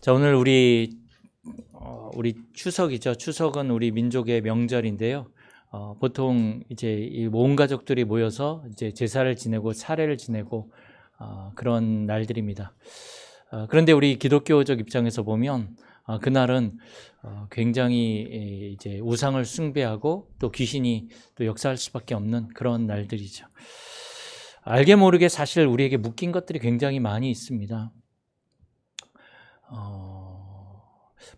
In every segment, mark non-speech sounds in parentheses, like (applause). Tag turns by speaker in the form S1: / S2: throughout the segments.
S1: 자, 오늘 우리 어, 우리 추석이죠. 추석은 우리 민족의 명절인데요. 어, 보통 이제 이온 가족들이 모여서 이제 제사를 지내고 차례를 지내고 어, 그런 날들입니다. 어, 그런데 우리 기독교적 입장에서 보면 어, 그날은 어, 굉장히 에, 이제 우상을 숭배하고 또 귀신이 또 역사할 수밖에 없는 그런 날들이죠. 알게 모르게 사실 우리에게 묶인 것들이 굉장히 많이 있습니다. 어,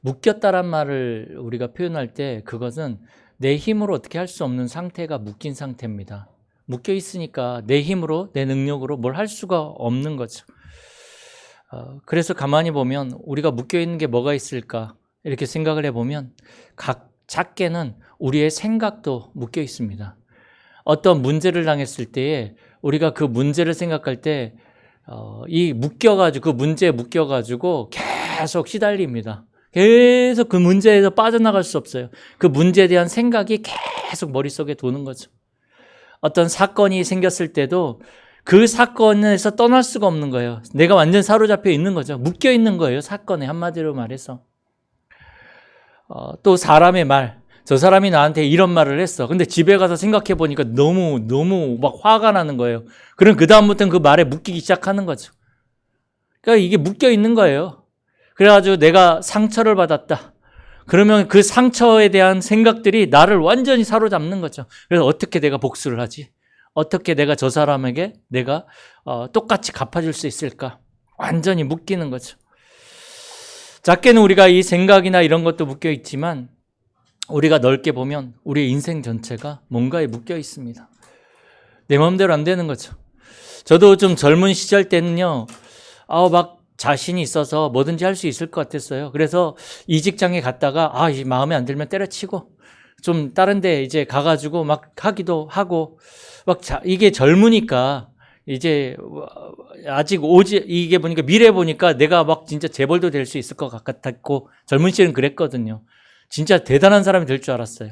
S1: 묶였다란 말을 우리가 표현할 때 그것은 내 힘으로 어떻게 할 수 없는 상태가 묶인 상태입니다. 묶여 있으니까 내 힘으로 내 능력으로 뭘 할 수가 없는 거죠. 어, 그래서 가만히 보면 우리가 묶여 있는 게 뭐가 있을까 이렇게 생각을 해보면 각 작게는 우리의 생각도 묶여 있습니다. 어떤 문제를 당했을 때에 우리가 그 문제를 생각할 때, 어, 이 묶여가지고, 그 문제에 묶여가지고 계속 시달립니다. 계속 그 문제에서 빠져나갈 수 없어요. 그 문제에 대한 생각이 계속 머릿속에 도는 거죠. 어떤 사건이 생겼을 때도 그 사건에서 떠날 수가 없는 거예요. 내가 완전 사로잡혀 있는 거죠. 묶여 있는 거예요. 사건에 한마디로 말해서. 어, 또 사람의 말, 저 사람이 나한테 이런 말을 했어. 근데 집에 가서 생각해 보니까 너무, 너무 막 화가 나는 거예요. 그럼 그 다음부터는 그 말에 묶이기 시작하는 거죠. 그러니까 이게 묶여 있는 거예요. 그래가지고 내가 상처를 받았다. 그러면 그 상처에 대한 생각들이 나를 완전히 사로잡는 거죠. 그래서 어떻게 내가 복수를 하지? 어떻게 내가 저 사람에게 내가 어, 똑같이 갚아줄 수 있을까? 완전히 묶이는 거죠. 작게는 우리가 이 생각이나 이런 것도 묶여 있지만 우리가 넓게 보면 우리의 인생 전체가 뭔가에 묶여 있습니다. 내 마음대로 안 되는 거죠. 저도 좀 젊은 시절 때는요, 아우, 막 자신이 있어서 뭐든지 할 수 있을 것 같았어요. 그래서 이 직장에 갔다가, 아, 이 마음에 안 들면 때려치고, 좀 다른 데 이제 가가지고 막 하기도 하고, 막 자, 이게 젊으니까, 이제 아직 오지, 이게 보니까 미래 보니까 내가 막 진짜 재벌도 될 수 있을 것 같았고, 젊은 시절은 그랬거든요. 진짜 대단한 사람이 될 줄 알았어요.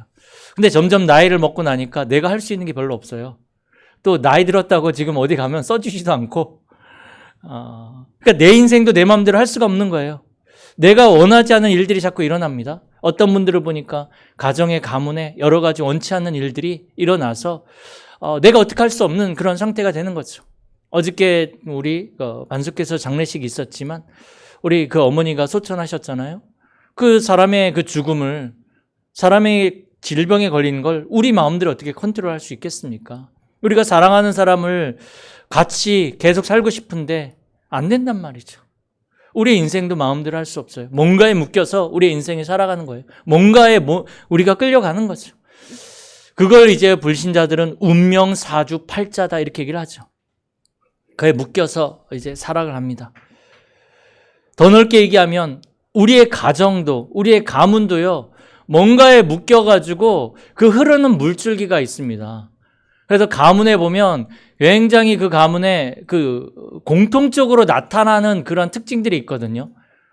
S1: 근데 점점 나이를 먹고 나니까 내가 할 수 있는 게 별로 없어요. 또 나이 들었다고 지금 어디 가면 써주지도 않고, 어, 그러니까 내 인생도 내 마음대로 할 수가 없는 거예요. 내가 원하지 않은 일들이 자꾸 일어납니다. 어떤 분들을 보니까 가정의 가문에 여러 가지 원치 않는 일들이 일어나서 어, 내가 어떻게 할 수 없는 그런 상태가 되는 거죠. 어저께 우리 어, 반숙께서 장례식이 있었지만 우리 그 어머니가 소천하셨잖아요. 그 사람의 그 죽음을 사람의 질병에 걸리는 걸 우리 마음대로 어떻게 컨트롤할 수 있겠습니까? 우리가 사랑하는 사람을 같이 계속 살고 싶은데 안 된단 말이죠. 우리의 인생도 마음대로 할 수 없어요. 뭔가에 묶여서 우리의 인생이 살아가는 거예요. 뭔가에 뭐 우리가 끌려가는 거죠. 그걸 이제 불신자들은 운명 사주 팔자다 이렇게 얘기를 하죠. 그에 묶여서 이제 살아을 합니다. 더 넓게 얘기하면 우리의 가정도 우리의 가문도요. 뭔가에 묶여가지고 그 흐르는 물줄기가 있습니다. 그래서 가문에 보면 굉장히 그 가문에 그 공통적으로 나타나는 그런 특징들이 있거든요.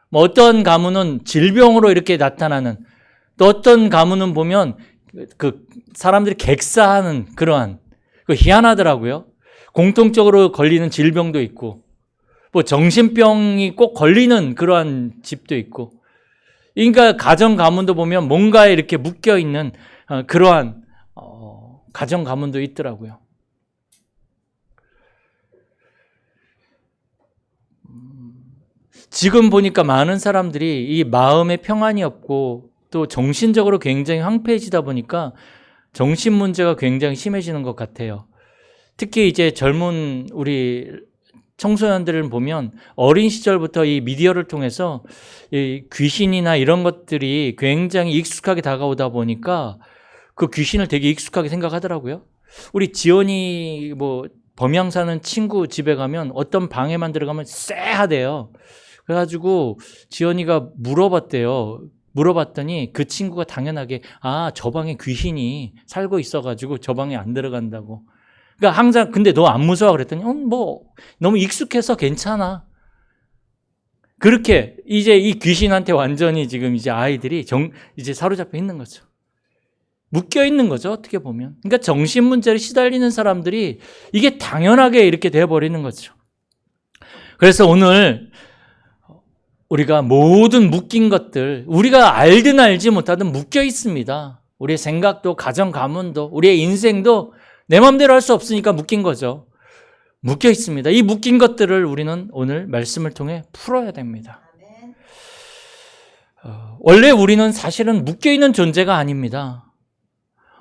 S1: 뭐 어떤 가문은 질병으로 이렇게 나타나는 또 어떤 가문은 보면 그 사람들이 객사하는 그러한 그 희한하더라고요. 공통적으로 걸리는 질병도 있고 뭐 정신병이 꼭 걸리는 그러한 집도 있고 그러니까 가정 가문도 보면 뭔가에 이렇게 묶여 있는 어, 그러한 어, 가정 가문도 있더라고요. 지금 보니까 많은 사람들이 이 마음의 평안이 없고 또 정신적으로 굉장히 황폐해지다 보니까 정신 문제가 굉장히 심해지는 것 같아요. 특히 이제 젊은 우리 청소년들을 보면 어린 시절부터 이 미디어를 통해서 이 귀신이나 이런 것들이 굉장히 익숙하게 다가오다 보니까 그 귀신을 되게 익숙하게 생각하더라고요. 우리 지원이 뭐 범양 사는 친구 집에 가면 어떤 방에만 들어가면 쎄하대요. 그래가지고 지연이가 물어봤대요. 물어봤더니 그 친구가 당연하게 아 저 방에 귀신이 살고 있어가지고 저 방에 안 들어간다고. 그러니까 항상 근데 너 안 무서워 그랬더니 어, 뭐 너무 익숙해서 괜찮아. 그렇게 이제 이 귀신한테 완전히 지금 이제 아이들이 정 이제 사로잡혀 있는 거죠. 묶여 있는 거죠 어떻게 보면. 그러니까 정신 문제를 시달리는 사람들이 이게 당연하게 이렇게 돼 버리는 거죠. 그래서 오늘 우리가 모든 묶인 것들, 우리가 알든 알지 못하든 묶여 있습니다. 우리의 생각도, 가정, 가문도, 우리의 인생도 내 마음대로 할 수 없으니까 묶인 거죠. 묶여 있습니다. 이 묶인 것들을 우리는 오늘 말씀을 통해 풀어야 됩니다. 어, 원래 우리는 사실은 묶여 있는 존재가 아닙니다.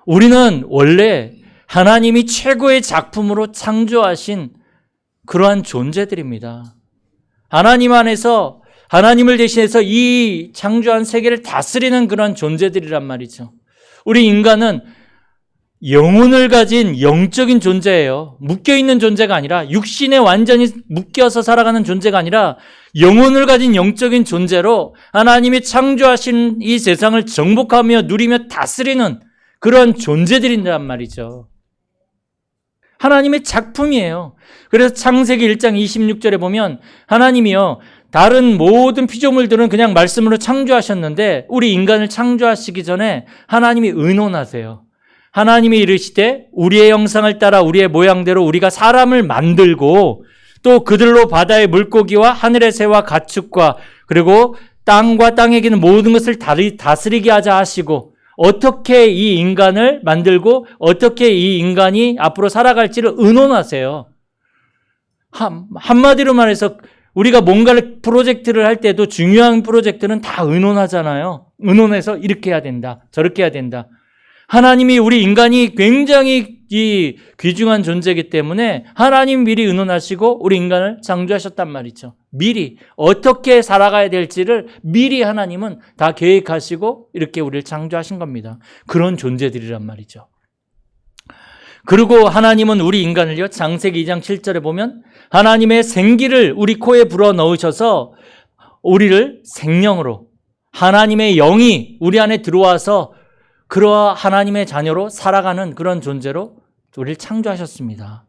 S1: 우리는 원래 하나님이 최고의 작품으로 창조하신 그러한 존재들입니다. 하나님 안에서 하나님을 대신해서 이 창조한 세계를 다스리는 그런 존재들이란 말이죠. 우리 인간은 영혼을 가진 영적인 존재예요. 묶여 있는 존재가 아니라 육신에 완전히 묶여서 살아가는 존재가 아니라 영혼을 가진 영적인 존재로 하나님이 창조하신 이 세상을 정복하며 누리며 다스리는 그런 존재들이란 말이죠. 하나님의 작품이에요. 그래서 창세기 1장 26절에 보면 하나님이요 다른 모든 피조물들은 그냥 말씀으로 창조하셨는데 우리 인간을 창조하시기 전에 하나님이 의논하세요. 하나님이 이르시되 우리의 형상을 따라 우리의 모양대로 우리가 사람을 만들고 또 그들로 바다의 물고기와 하늘의 새와 가축과 그리고 땅과 땅에 기는 모든 것을 다스리게 하자 하시고 어떻게 이 인간을 만들고 어떻게 이 인간이 앞으로 살아갈지를 의논하세요. 한, 한마디로 말해서 우리가 뭔가를 프로젝트를 할 때도 중요한 프로젝트는 다 의논하잖아요. 의논해서 이렇게 해야 된다. 저렇게 해야 된다. 하나님이 우리 인간이 굉장히 이 귀중한 존재이기 때문에 하나님 미리 의논하시고 우리 인간을 창조하셨단 말이죠. 미리 어떻게 살아가야 될지를 미리 하나님은 다 계획하시고 이렇게 우리를 창조하신 겁니다. 그런 존재들이란 말이죠. 그리고 하나님은 우리 인간을요, 장세기 2장 7절에 보면 하나님의 생기를 우리 코에 불어 넣으셔서 우리를 생명으로 하나님의 영이 우리 안에 들어와서 그러한 하나님의 자녀로 살아가는 그런 존재로 우리를 창조하셨습니다.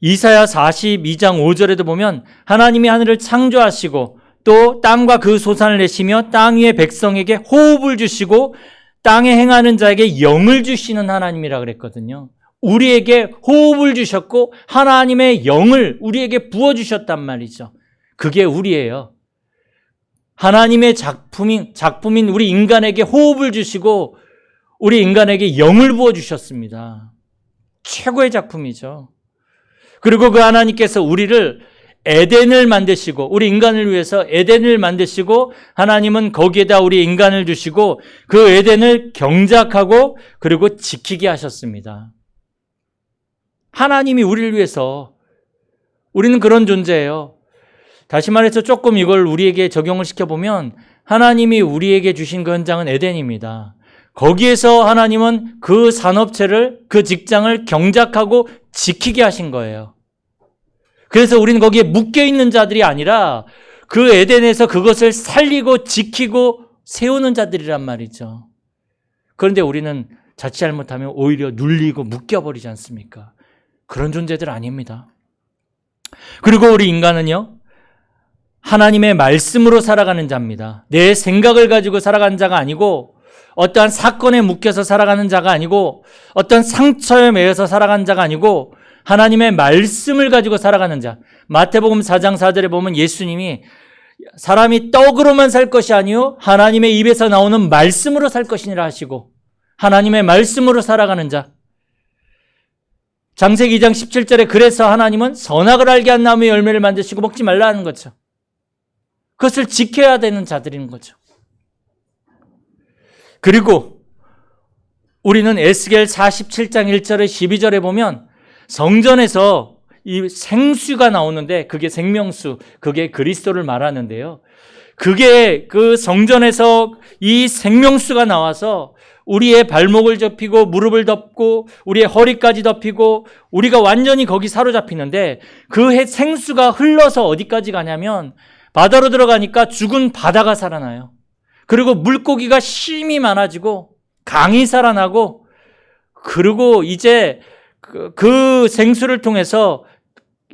S1: 이사야 42장 5절에도 보면 하나님이 하늘을 창조하시고 또 땅과 그 소산을 내시며 땅 위의 백성에게 호흡을 주시고 땅에 행하는 자에게 영을 주시는 하나님이라 그랬거든요. 우리에게 호흡을 주셨고 하나님의 영을 우리에게 부어 주셨단 말이죠. 그게 우리예요. 하나님의 작품인 작품인 우리 인간에게 호흡을 주시고 우리 인간에게 영을 부어 주셨습니다. 최고의 작품이죠. 그리고 그 하나님께서 우리를 에덴을 만드시고 우리 인간을 위해서 에덴을 만드시고 하나님은 거기에다 우리 인간을 주시고 그 에덴을 경작하고 그리고 지키게 하셨습니다. 하나님이 우리를 위해서 우리는 그런 존재예요. 다시 말해서 조금 이걸 우리에게 적용을 시켜보면 하나님이 우리에게 주신 그 현장은 에덴입니다. 거기에서 하나님은 그 산업체를, 그 직장을 경작하고 지키게 하신 거예요. 그래서 우리는 거기에 묶여 있는 자들이 아니라 그 에덴에서 그것을 살리고 지키고 세우는 자들이란 말이죠. 그런데 우리는 자칫 잘못하면 오히려 눌리고 묶여버리지 않습니까? 그런 존재들 아닙니다. 그리고 우리 인간은요, 하나님의 말씀으로 살아가는 자입니다. 내 생각을 가지고 살아가는 자가 아니고 어떠한 사건에 묶여서 살아가는 자가 아니고 어떤 상처에 매여서 살아가는 자가 아니고 하나님의 말씀을 가지고 살아가는 자. 마태복음 4장 4절에 보면 예수님이 사람이 떡으로만 살 것이 아니요 하나님의 입에서 나오는 말씀으로 살 것이니라 하시고 하나님의 말씀으로 살아가는 자. 장세기 2장 17절에 그래서 하나님은 선악을 알게 한 나무의 열매를 만드시고 먹지 말라는 거죠. 그것을 지켜야 되는 자들인 거죠. 그리고 우리는 에스겔 47장 1절에 12절에 보면 성전에서 이 생수가 나오는데 그게 생명수, 그게 그리스도를 말하는데요. 그게 그 성전에서 이 생명수가 나와서 우리의 발목을 접히고 무릎을 덮고 우리의 허리까지 덮히고 우리가 완전히 거기 사로잡히는데 그 생수가 흘러서 어디까지 가냐면 바다로 들어가니까 죽은 바다가 살아나요. 그리고 물고기가 심이 많아지고 강이 살아나고 그리고 이제 그, 그 생수를 통해서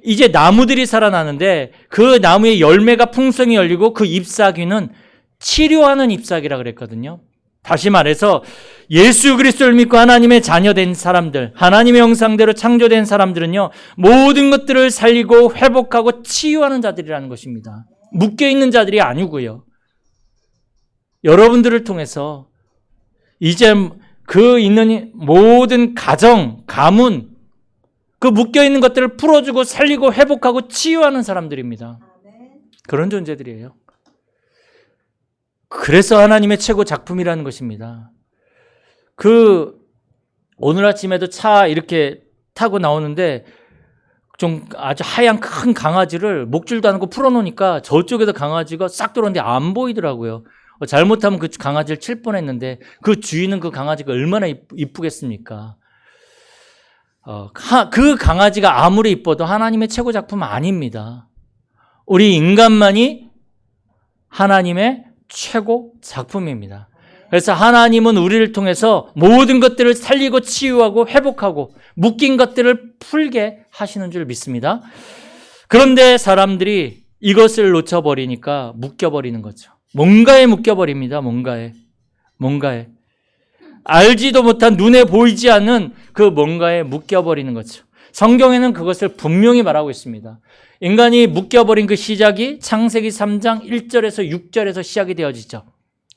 S1: 이제 나무들이 살아나는데 그 나무의 열매가 풍성히 열리고 그 잎사귀는 치료하는 잎사귀라 그랬거든요. 다시 말해서 예수 그리스도를 믿고 하나님의 자녀된 사람들, 하나님의 형상대로 창조된 사람들은요, 모든 것들을 살리고 회복하고 치유하는 자들이라는 것입니다. 묶여 있는 자들이 아니고요. 여러분들을 통해서 이제 그 있는 모든 가정, 가문, 그 묶여 있는 것들을 풀어주고 살리고 회복하고 치유하는 사람들입니다. 그런 존재들이에요. 그래서 하나님의 최고 작품이라는 것입니다. 그 오늘 아침에도 차 이렇게 타고 나오는데 좀 아주 하얀 큰 강아지를 목줄도 안 하고 풀어놓으니까 저쪽에서 강아지가 싹 들어오는데 안 보이더라고요. 어, 잘못하면 그 강아지를 칠 뻔했는데 그 주인은 그 강아지가 얼마나 이쁘, 겠습니까 어, 그 강아지가 아무리 이뻐도 하나님의 최고 작품 아닙니다. 우리 인간만이 하나님의 최고 작품입니다. 그래서 하나님은 우리를 통해서 모든 것들을 살리고 치유하고 회복하고 묶인 것들을 풀게 하시는 줄 믿습니다. 그런데 사람들이 이것을 놓쳐버리니까 묶여버리는 거죠. 뭔가에 묶여버립니다. 뭔가에. 뭔가에. 알지도 못한 눈에 보이지 않는 그 뭔가에 묶여버리는 거죠. 성경에는 그것을 분명히 말하고 있습니다. 인간이 묶여버린 그 시작이 창세기 3장 1절에서 6절에서 시작이 되어지죠.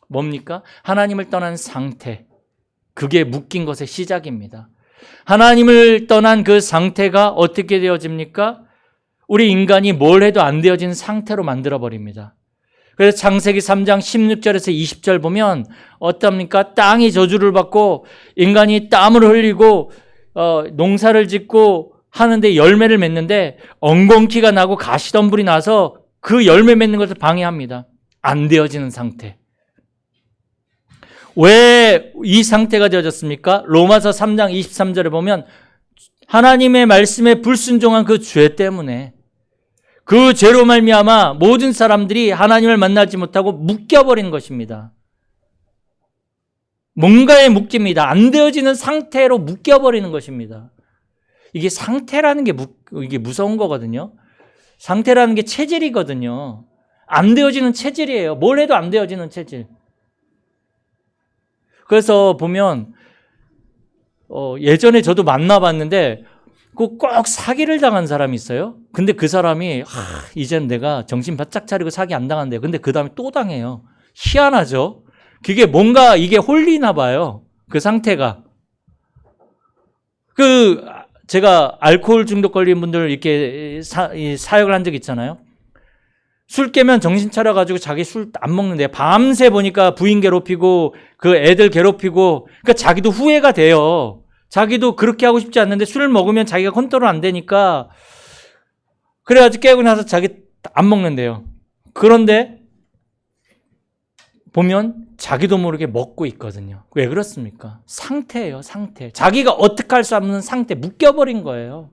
S1: 뭡니까? 하나님을 떠난 상태. 그게 묶인 것의 시작입니다. 하나님을 떠난 그 상태가 어떻게 되어집니까? 우리 인간이 뭘 해도 안 되어진 상태로 만들어 버립니다. 그래서 창세기 3장 16절에서 20절 보면 어떻습니까? 땅이 저주를 받고 인간이 땀을 흘리고 어, 농사를 짓고 하는데 열매를 맺는데 엉겅퀴가 나고 가시덤불이 나서 그 열매 맺는 것을 방해합니다. 안 되어지는 상태. 왜 이 상태가 되어졌습니까? 로마서 3장 23절에 보면 하나님의 말씀에 불순종한 그 죄 때문에 그 죄로 말미암아 모든 사람들이 하나님을 만나지 못하고 묶여버린 것입니다. 뭔가에 묶입니다. 안 되어지는 상태로 묶여버리는 것입니다. 이게 상태라는 게 무, 이게 무서운 거거든요. 상태라는 게 체질이거든요. 안 되어지는 체질이에요. 뭘 해도 안 되어지는 체질. 그래서 보면 어, 예전에 저도 만나봤는데 꼭 사기를 당한 사람이 있어요. 근데 그 사람이 하, 이젠 내가 정신 바짝 차리고 사기 안 당한대요. 근데 그 다음에 또 당해요. 희한하죠. 그게 뭔가 이게 홀리나 봐요. 그 상태가. 그 제가 알코올 중독 걸린 분들 이렇게 사, 사역을 한 적 있잖아요. 술 깨면 정신 차려가지고 자기 술 안 먹는데 밤새 보니까 부인 괴롭히고 그 애들 괴롭히고 그러니까 자기도 후회가 돼요. 자기도 그렇게 하고 싶지 않는데 술을 먹으면 자기가 컨트롤 안 되니까 그래가지고 깨고 나서 자기 안 먹는데요. 그런데 보면 자기도 모르게 먹고 있거든요. 왜 그렇습니까? 상태예요, 상태. 자기가 어떻게 할 수 없는 상태, 묶여버린 거예요.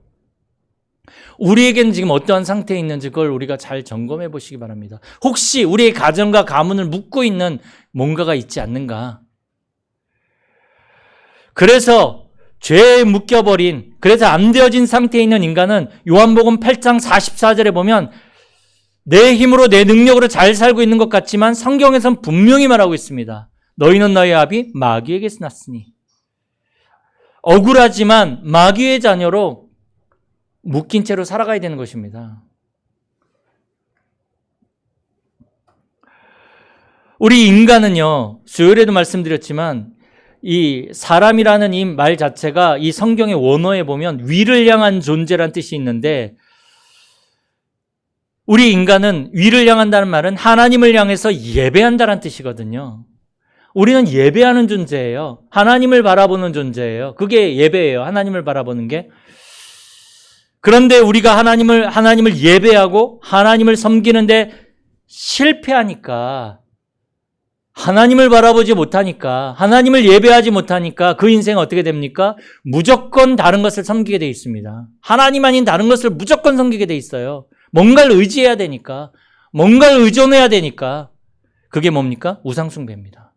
S1: 우리에게는 지금 어떠한 상태에 있는지 그걸 우리가 잘 점검해 보시기 바랍니다. 혹시 우리의 가정과 가문을 묶고 있는 뭔가가 있지 않는가? 그래서 죄에 묶여버린, 그래서 안 되어진 상태에 있는 인간은 요한복음 8장 44절에 보면 내 힘으로 내 능력으로 잘 살고 있는 것 같지만 성경에선 분명히 말하고 있습니다. 너희는 너희 아비 마귀에게서 났으니. 억울하지만 마귀의 자녀로 묶인 채로 살아가야 되는 것입니다. 우리 인간은요, 수요일에도 말씀드렸지만, 이 사람이라는 이 말 자체가 이 성경의 원어에 보면 위를 향한 존재란 뜻이 있는데, 우리 인간은 위를 향한다는 말은 하나님을 향해서 예배한다는 뜻이거든요. 우리는 예배하는 존재예요. 하나님을 바라보는 존재예요. 그게 예배예요. 하나님을 바라보는 게. 그런데 우리가 하나님을, 하나님을 예배하고 하나님을 섬기는데 실패하니까 하나님을 바라보지 못하니까 하나님을 예배하지 못하니까 그 인생은 어떻게 됩니까? 무조건 다른 것을 섬기게 돼 있습니다. 하나님 아닌 다른 것을 무조건 섬기게 돼 있어요. 뭔가를 의지해야 되니까 뭔가를 의존해야 되니까 그게 뭡니까? 우상숭배입니다.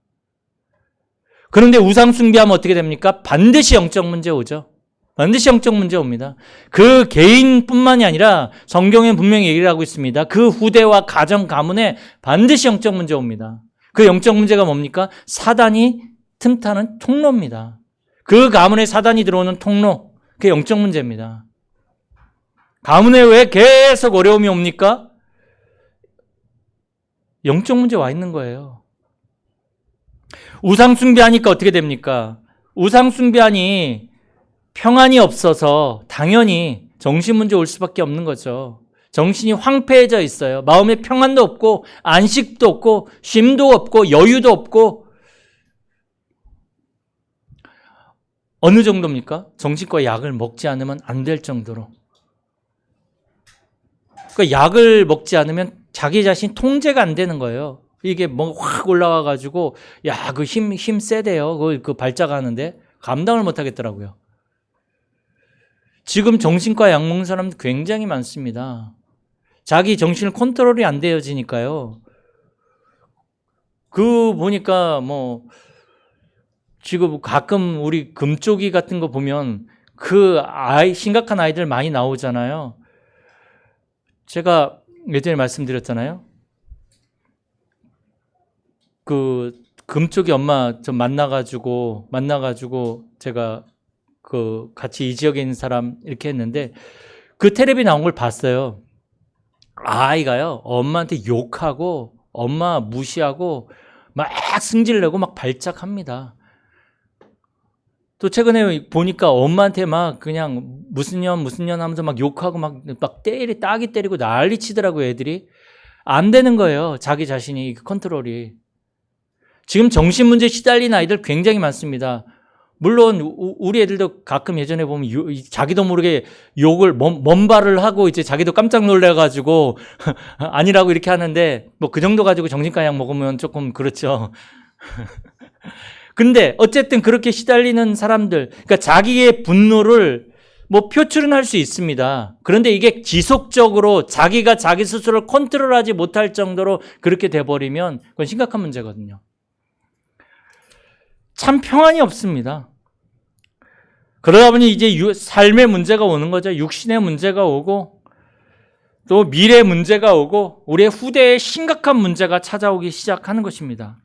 S1: 그런데 우상숭배하면 어떻게 됩니까? 반드시 영적 문제 오죠. 반드시 영적 문제 옵니다. 그 개인뿐만이 아니라 성경에 분명히 얘기를 하고 있습니다. 그 후대와 가정 가문에 반드시 영적 문제 옵니다. 그 영적 문제가 뭡니까? 사단이 틈타는 통로입니다. 그 가문에 사단이 들어오는 통로, 그게 영적 문제입니다. 가문에 왜 계속 어려움이 옵니까? 영적 문제 와 있는 거예요. 우상 숭배하니까 어떻게 됩니까? 우상 숭배하니 평안이 없어서 당연히 정신 문제 올 수밖에 없는 거죠. 정신이 황폐해져 있어요. 마음에 평안도 없고 안식도 없고 쉼도 없고 여유도 없고 어느 정도입니까? 정신과 약을 먹지 않으면 안 될 정도로. 그 약을 먹지 않으면 자기 자신 통제가 안 되는 거예요. 이게 뭐 확 올라와 가지고 야 그 힘 힘 세대요. 그, 그 발작하는데 감당을 못 하겠더라고요. 지금 정신과 약 먹는 사람 굉장히 많습니다. 자기 정신을 컨트롤이 안 되어지니까요. 그 보니까 뭐 지금 가끔 우리 금쪽이 같은 거 보면 그 아이 심각한 아이들 많이 나오잖아요. 제가 예전에 말씀드렸잖아요. 그 금쪽이 엄마 좀 만나가지고 만나가지고 제가 그 같이 이 지역에 있는 사람 이렇게 했는데 그 텔레비 나온 걸 봤어요. 아이가요 엄마한테 욕하고 엄마 무시하고 막 승질내고 막 발작합니다. 또 최근에 보니까 엄마한테 막 그냥 무슨 년 무슨 년 하면서 막 욕하고 막, 막 때리 따기 때리고 난리 치더라고요 애들이 안 되는 거예요 자기 자신이 컨트롤이 지금 정신 문제 시달린 아이들 굉장히 많습니다 물론 우- 우리 애들도 가끔 예전에 보면 요- 이- 자기도 모르게 욕을 먼, 먼 발을 하고 이제 자기도 깜짝 놀래가지고 (laughs) 아니라고 이렇게 하는데 뭐 그 정도 가지고 정신과 약 먹으면 조금 그렇죠. (laughs) 근데 어쨌든 그렇게 시달리는 사람들, 그러니까 자기의 분노를 뭐 표출은 할 수 있습니다. 그런데 이게 지속적으로 자기가 자기 스스로를 컨트롤하지 못할 정도로 그렇게 돼버리면 그건 심각한 문제거든요. 참 평안이 없습니다. 그러다 보니 이제 유- 삶의 문제가 오는 거죠. 육신의 문제가 오고 또 미래 문제가 오고 우리의 후대에 심각한 문제가 찾아오기 시작하는 것입니다.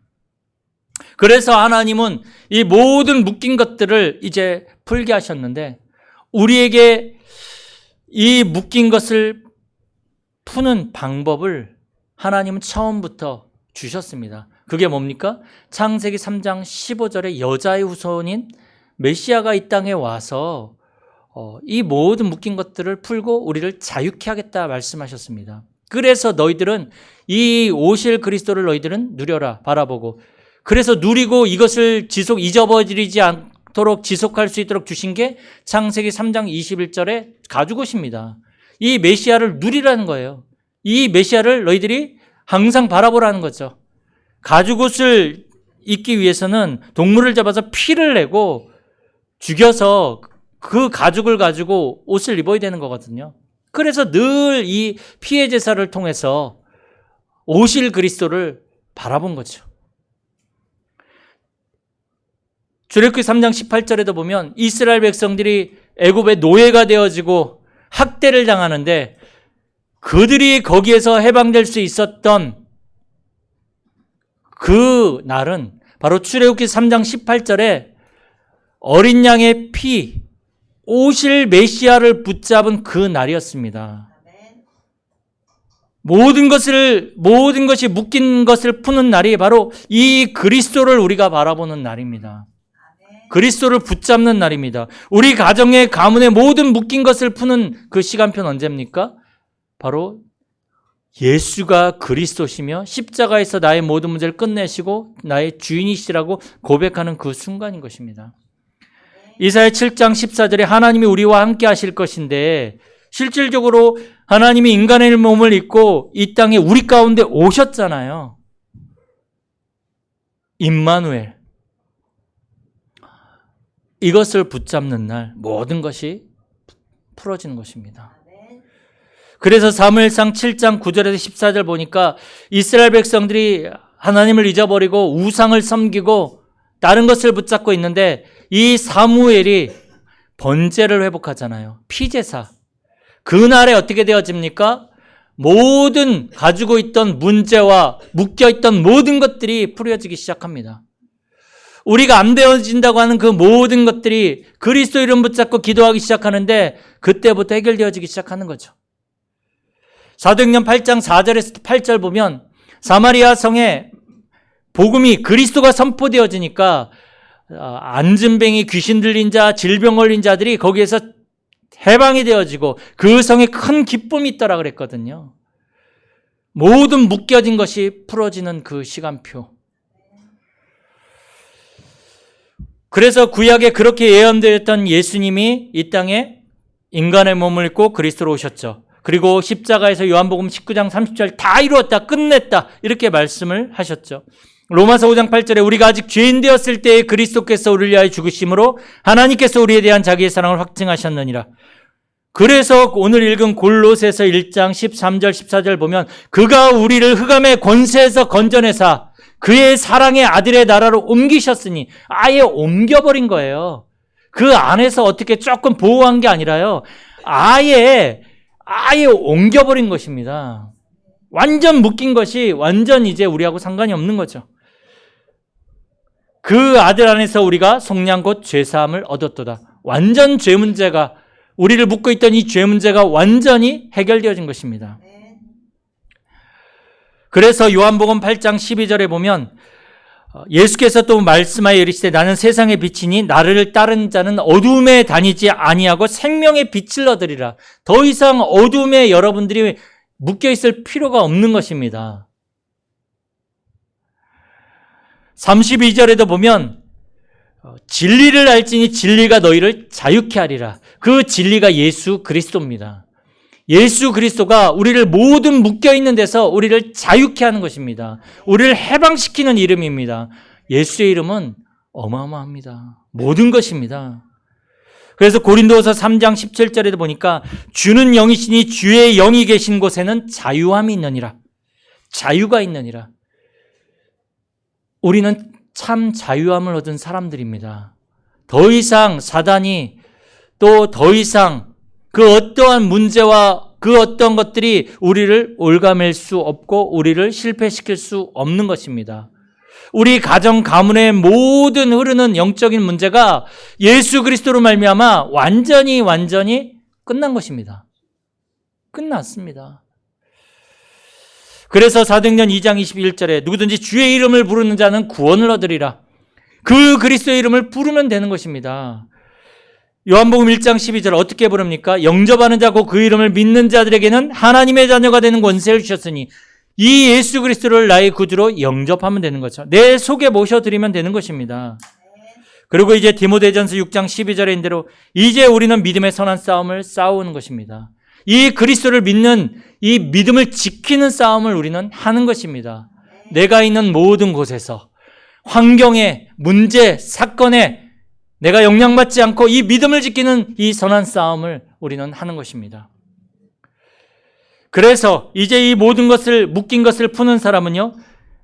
S1: 그래서 하나님은 이 모든 묶인 것들을 이제 풀게 하셨는데 우리에게 이 묶인 것을 푸는 방법을 하나님은 처음부터 주셨습니다. 그게 뭡니까? 창세기 3장 15절에 여자의 후손인 메시아가 이 땅에 와서 어, 이 모든 묶인 것들을 풀고 우리를 자유케 하겠다 말씀하셨습니다. 그래서 너희들은 이 오실 그리스도를 너희들은 누려라 바라보고 그래서 누리고 이것을 지속 잊어버리지 않도록 지속할 수 있도록 주신 게 창세기 3장 21절에 가죽옷입니다. 이 메시아를 누리라는 거예요. 이 메시아를 너희들이 항상 바라보라는 거죠. 가죽옷을 입기 위해서는 동물을 잡아서 피를 내고 죽여서 그 가죽을 가지고 옷을 입어야 되는 거거든요. 그래서 늘 이 피해 제사를 통해서 오실 그리스도를 바라본 거죠. 출애굽기 3장 18절에도 보면 이스라엘 백성들이 애굽의 노예가 되어지고 학대를 당하는데 그들이 거기에서 해방될 수 있었던 그 날은 바로 출애굽기 3장 18절에 어린 양의 피 오실 메시아를 붙잡은 그 날이었습니다. 모든 것을 모든 것이 묶인 것을 푸는 날이 바로 이 그리스도를 우리가 바라보는 날입니다. 그리스도를 붙잡는 날입니다. 우리 가정의 가문의 모든 묶인 것을 푸는 그 시간편 언제입니까? 바로 예수가 그리스도시며 십자가에서 나의 모든 문제를 끝내시고 나의 주인이시라고 고백하는 그 순간인 것입니다. 이사야 7장 14절에 하나님이 우리와 함께 하실 것인데 실질적으로 하나님이 인간의 몸을 입고 이 땅에 우리 가운데 오셨잖아요. 임마누엘. 이것을 붙잡는 날 모든 것이 풀어지는 것입니다. 그래서 사무엘상 7장 9절에서 14절 보니까 이스라엘 백성들이 하나님을 잊어버리고 우상을 섬기고 다른 것을 붙잡고 있는데 이 사무엘이 번제를 회복하잖아요. 피제사. 그날에 어떻게 되어집니까? 모든 가지고 있던 문제와 묶여 있던 모든 것들이 풀어지기 시작합니다. 우리가 안 되어진다고 하는 그 모든 것들이 그리스도 이름 붙잡고 기도하기 시작하는데 그때부터 해결되어지기 시작하는 거죠. 사도행전 8장 4절에서 8절 보면 사마리아 성에 복음이 그리스도가 선포되어지니까 아, 안진뱅이 귀신 들린 자, 질병 걸린 자들이 거기에서 해방이 되어지고 그 성에 큰 기쁨이 있더라 그랬거든요. 모든 묶여진 것이 풀어지는 그 시간표. 그래서 구약에 그렇게 예언되었던 예수님이 이 땅에 인간의 몸을 입고 그리스도로 오셨죠. 그리고 십자가에서 요한복음 19장 30절 다 이루었다, 끝냈다 이렇게 말씀을 하셨죠. 로마서 5장 8절에 우리가 아직 죄인 되었을 때에 그리스도께서 우리를 위하여 죽으심으로 하나님께서 우리에 대한 자기의 사랑을 확증하셨느니라. 그래서 오늘 읽은 골로새서 1장 13절 14절 보면 그가 우리를 흑암의 권세에서 건져내사 그의 사랑의 아들의 나라로 옮기셨으니 아예 옮겨버린 거예요. 그 안에서 어떻게 조금 보호한 게 아니라요. 아예 아예 옮겨버린 것입니다. 완전 묶인 것이 완전 이제 우리하고 상관이 없는 거죠. 그 아들 안에서 우리가 속량 곧 죄사함을 얻었도다. 완전 죄 문제가 우리를 묶고 있던 이 죄 문제가 완전히 해결되어진 것입니다. 그래서 요한복음 8장 12절에 보면 어, 예수께서 또 말씀하여 이르시되 나는 세상의 빛이니 나를 따른 자는 어둠에 다니지 아니하고 생명의 빛을 얻으리라. 더 이상 어둠에 여러분들이 묶여 있을 필요가 없는 것입니다. 32절에도 보면 어, 진리를 알지니 진리가 너희를 자유케 하리라. 그 진리가 예수 그리스도입니다. 예수 그리스도가 우리를 모든 묶여 있는 데서 우리를 자유케 하는 것입니다. 우리를 해방시키는 이름입니다. 예수의 이름은 어마어마합니다. 모든 것입니다. 그래서 고린도서 3장 17절에도 보니까 주는 영이시니 주의 영이 계신 곳에는 자유함이 있느니라. 자유가 있느니라. 우리는 참 자유함을 얻은 사람들입니다. 더 이상 사단이 또 더 이상 그 어떠한 문제와 그 어떤 것들이 우리를 올가맬 수 없고 우리를 실패시킬 수 없는 것입니다. 우리 가정 가문의 모든 흐르는 영적인 문제가 예수 그리스도로 말미암아 완전히 완전히 끝난 것입니다. 끝났습니다. 그래서 사도행전 2장 21절에 누구든지 주의 이름을 부르는 자는 구원을 얻으리라. 그 그리스도의 이름을 부르면 되는 것입니다. 요한복음 1장 12절 어떻게 부릅니까? 영접하는 자고 그 이름을 믿는 자들에게는 하나님의 자녀가 되는 권세를 주셨으니 이 예수 그리스도를 나의 구주로 영접하면 되는 거죠. 내 속에 모셔드리면 되는 것입니다. 그리고 이제 디모데전서 6장 12절인 대로 이제 우리는 믿음의 선한 싸움을 싸우는 것입니다. 이 그리스도를 믿는 이 믿음을 지키는 싸움을 우리는 하는 것입니다. 내가 있는 모든 곳에서 환경에 문제, 사건에 내가 영향받지 않고 이 믿음을 지키는 이 선한 싸움을 우리는 하는 것입니다. 그래서 이제 이 모든 것을 묶인 것을 푸는 사람은요,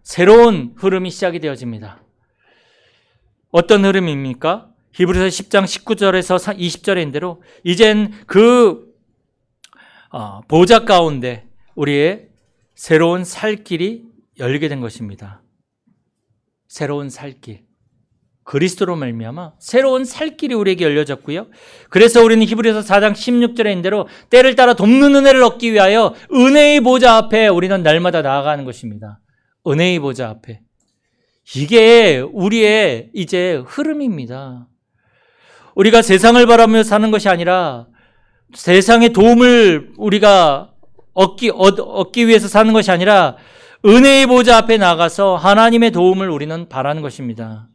S1: 새로운 흐름이 시작이 되어집니다. 어떤 흐름입니까? 히브리서 10장 19절에서 20절인 대로 이젠 그 어, 보좌 가운데 우리의 새로운 살 길이 열리게 된 것입니다. 새로운 살 길. 그리스도로 말미암아 새로운 살 길이 우리에게 열려졌고요. 그래서 우리는 히브리서 4장 16절에 대로 때를 따라 돕는 은혜를 얻기 위하여 은혜의 보좌 앞에 우리는 날마다 나아가는 것입니다. 은혜의 보좌 앞에. 이게 우리의 이제 흐름입니다. 우리가 세상을 바라며 사는 것이 아니라 세상의 도움을 우리가 얻기, 얻, 얻기 위해서 사는 것이 아니라 은혜의 보좌 앞에 나가서 하나님의 도움을 우리는 바라는 것입니다.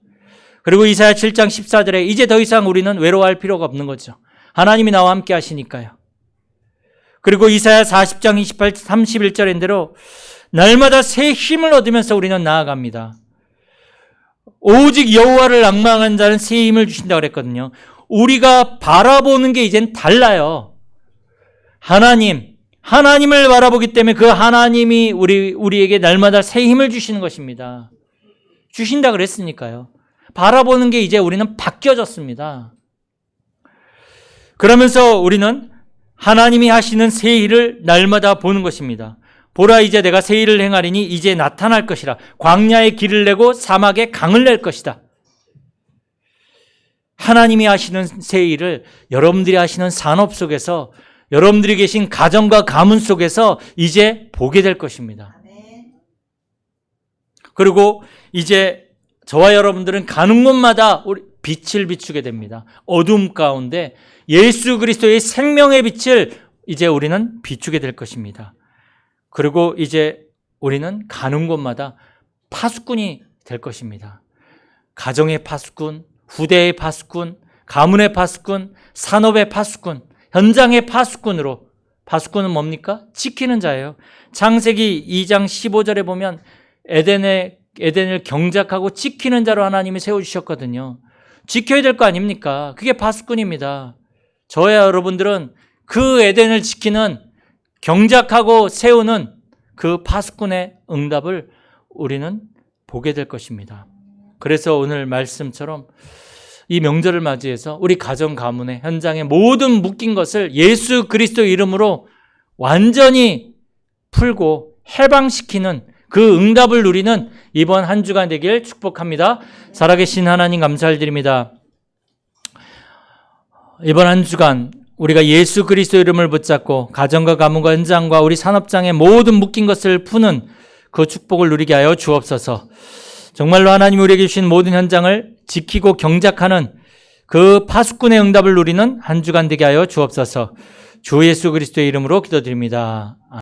S1: 그리고 이사야 7장 14절에 이제 더 이상 우리는 외로워할 필요가 없는 거죠. 하나님이 나와 함께 하시니까요. 그리고 이사야 40장 28, 31절인 대로 날마다 새 힘을 얻으면서 우리는 나아갑니다. 오직 여호와를 낭망한 자는 새 힘을 주신다 그랬거든요. 우리가 바라보는 게 이젠 달라요. 하나님, 하나님을 바라보기 때문에 그 하나님이 우리 우리에게 날마다 새 힘을 주시는 것입니다. 주신다 그랬으니까요. 바라보는 게 이제 우리는 바뀌어졌습니다. 그러면서 우리는 하나님이 하시는 새 일을 날마다 보는 것입니다. 보라 이제 내가 새 일을 행하리니 이제 나타날 것이라. 광야에 길을 내고 사막에 강을 낼 것이다. 하나님이 하시는 새 일을 여러분들이 하시는 산업 속에서 여러분들이 계신 가정과 가문 속에서 이제 보게 될 것입니다. 그리고 이제 저와 여러분들은 가는 곳마다 우리 빛을 비추게 됩니다. 어둠 가운데 예수 그리스도의 생명의 빛을 이제 우리는 비추게 될 것입니다. 그리고 이제 우리는 가는 곳마다 파수꾼이 될 것입니다. 가정의 파수꾼, 후대의 파수꾼, 가문의 파수꾼, 산업의 파수꾼, 현장의 파수꾼으로 파수꾼은 뭡니까? 지키는 자예요. 창세기 2장 15절에 보면 에덴의 에덴을 경작하고 지키는 자로 하나님이 세워 주셨거든요. 지켜야 될 거 아닙니까? 그게 파수꾼입니다. 저야 여러분들은 그 에덴을 지키는 경작하고 세우는 그 파수꾼의 응답을 우리는 보게 될 것입니다. 그래서 오늘 말씀처럼 이 명절을 맞이해서 우리 가정 가문의 현장의 모든 묶인 것을 예수 그리스도 이름으로 완전히 풀고 해방시키는 그 응답을 누리는 이번 한 주간 되길 축복합니다. 살아계신 하나님 감사드립니다. 이번 한 주간 우리가 예수 그리스도 이름을 붙잡고 가정과 가문과 현장과 우리 산업장의 모든 묶인 것을 푸는 그 축복을 누리게 하여 주옵소서. 정말로 하나님 우리에게 주신 모든 현장을 지키고 경작하는 그 파수꾼의 응답을 누리는 한 주간 되게 하여 주옵소서. 주 예수 그리스도의 이름으로 기도드립니다.